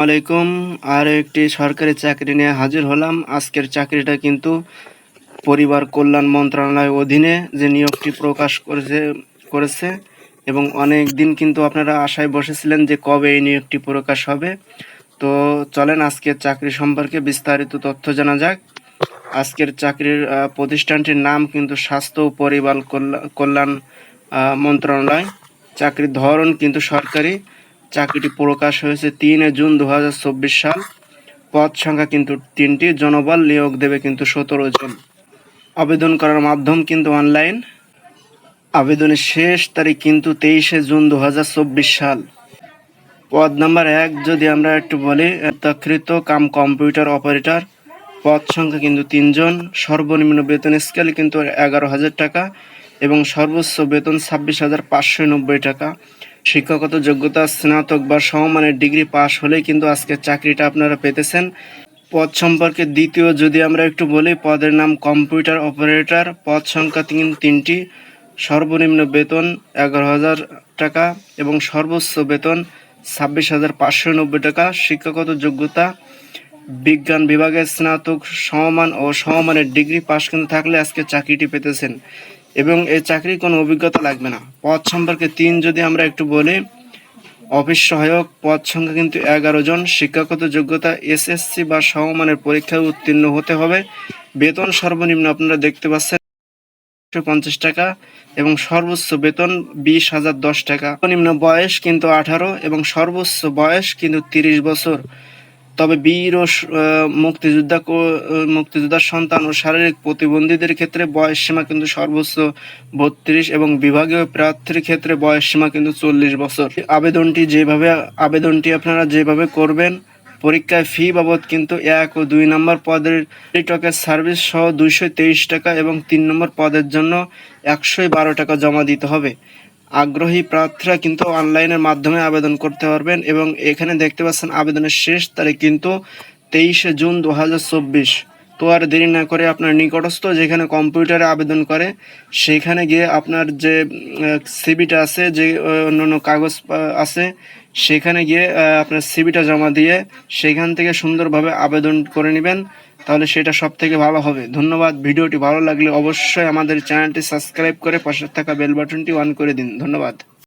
আলাইকুম আর একটি সরকারি চাকরি নিয়ে হাজির হলাম। আজকের চাকরিটা কিন্তু পরিবার কল্যাণ মন্ত্রণালয়ের অধীনে যে নিয়োগটি প্রকাশ করেছে করেছে এবং অনেক দিন কিন্তু আপনারা আশায় বসেছিলেন যে কবে এই নিয়োগটি প্রকাশ হবে। তো চলেন আজকের চাকরি সম্পর্কে বিস্তারিত তথ্য জানা যাক। আজকের চাকরির প্রতিষ্ঠানটির নাম কিন্তু স্বাস্থ্য ও পরিবার কল্যা- কল্যাণ মন্ত্রণালয়। চাকরির ধরন কিন্তু সরকারি। চাকরিটি প্রকাশ হয়েছে তিন জুন দু হাজার চব্বিশ সাল। পদ সংখ্যা কিন্তু তিনটি, জনবল নিয়োগ দেবে কিন্তু সতেরো জন। আবেদন করার মাধ্যম কিন্তু অনলাইন। আবেদনের শেষ তারিখ কিন্তু তেইশে জুন দু হাজার চব্বিশ সাল। পদ নাম্বার এক, যদি আমরা একটু বলি তকৃত কাম কম্পিউটার অপারেটর। পদ সংখ্যা কিন্তু তিনজন সর্বনিম্ন বেতন স্কেল কিন্তু এগারো হাজার টাকা এবং সর্বোচ্চ বেতন ছাব্বিশ হাজার পাঁচশো নব্বই টাকা। শিক্ষাগত যোগ্যতা, স্নাতক বা সমমানের ডিগ্রি পাশ হলেই কিন্তু আজকে চাকরিটা আপনারা পেতেছেন। পদ সম্পর্কে দ্বিতীয় যদি আমরা একটু বলি, পদের নাম কম্পিউটার অপারেটর। পদ সংখ্যা তিন, তিনটি। সর্বনিম্ন বেতন এগারো হাজার টাকা এবং সর্বোচ্চ বেতন ছাব্বিশ হাজার পাঁচশো নব্বই টাকা। শিক্ষাগত যোগ্যতা, বিজ্ঞান বিভাগের স্নাতক, সমমান ও সমমানের ডিগ্রি পাশ কিন্তু থাকলে আজকে চাকরিটি পেতেছেন। এবং এই চাকরির কোনো অভিজ্ঞতা লাগবে না। পদ সম্পর্কে তিন যদি আমরা একটু বলি, অফিস সহায়ক, পদ সংখ্যা কিন্তু এগারো জন, শিক্ষাগত যোগ্যতা, এসএসসি বা সমমানের পরীক্ষায় উত্তীর্ণ হতে হবে। বেতন সর্বনিম্ন আপনারা দেখতে পাচ্ছেন পঞ্চাশ টাকা এবং সর্বোচ্চ বেতন বিশ হাজার দশ টাকা। নিম্ন বয়স কিন্তু আঠারো এবং সর্বোচ্চ বয়স কিন্তু তিরিশ বছর। তবে বীর ও মুক্তিযোদ্ধা মুক্তিযোদ্ধার সন্তান ও শারীরিক প্রতিবন্ধীদের ক্ষেত্রে বয়স সীমা কিন্তু সর্বোচ্চ বত্রিশ এবং বিভাগীয় প্রার্থীর ক্ষেত্রে বয়স সীমা কিন্তু চল্লিশ বছর। আবেদনটি যেভাবে, আবেদনটি আপনারা যেভাবে করবেন, পরীক্ষায় ফি বাবদ কিন্তু এক ও দুই নম্বর পদের টেলিটকের সার্ভিস সহ দুইশো তেইশ টাকা এবং তিন নম্বর পদের জন্য একশোই বারো টাকা জমা দিতে হবে। আগ্রহী প্রার্থীরা কিন্তু অনলাইনের মাধ্যমে আবেদন করতে পারবেন এবং এখানে দেখতে পাচ্ছেন আবেদনের শেষ তারিখ কিন্তু তেইশে জুন দু হাজার চব্বিশ। তো আর দেরি না করে আপনার নিকটস্থ যেখানে কম্পিউটারে আবেদন করে, সেখানে গিয়ে আপনার যে সিবিটা আছে, যে অন্যান্য কাগজ আছে, সেখানে গিয়ে আপনার সিবিটা জমা দিয়ে সেখান থেকে সুন্দরভাবে আবেদন করে নেবেন। তাহলে সেটা সব থেকে ভালো হবে। ধন্যবাদ। ভিডিওটি ভালো লাগলে অবশ্যই আমাদের চ্যানেলটি সাবস্ক্রাইব করে পাশে থাকা বেল বাটনটি অন করে দিন। ধন্যবাদ।